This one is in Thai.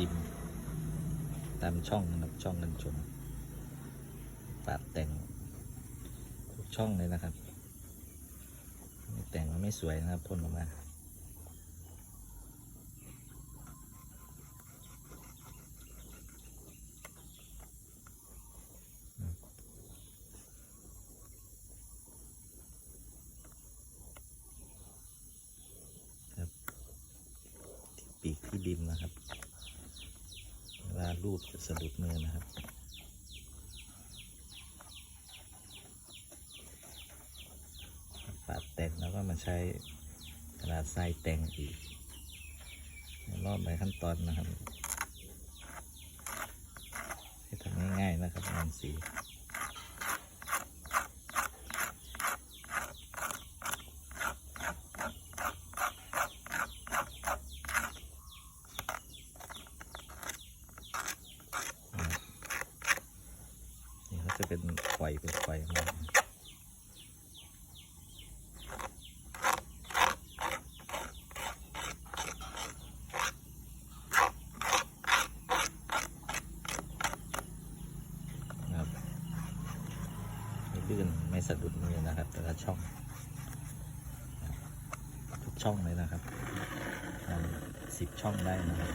ดิม ตามช่องนะครับช่องกันชนปาดแต่งทุกช่องเลยนะครับ แต่งมันไม่สวยนะครับพ่นออกมาปีกที่ดินนะครับ รูปจะสะดุดมือนะครับ ปาดแต่งแล้วก็มาใช้กระดาษทรายแต่งอีก รอบในขั้นตอนนะครับให้ทำง่ายๆนะครับงานสี จะเป็นไฟเป็นไฟมานะครับไม่ลื่นไม่สะดุดมือนะครับ แต่ละช่อง ทุกช่องเลยนะครับสิบช่องได้นะครับ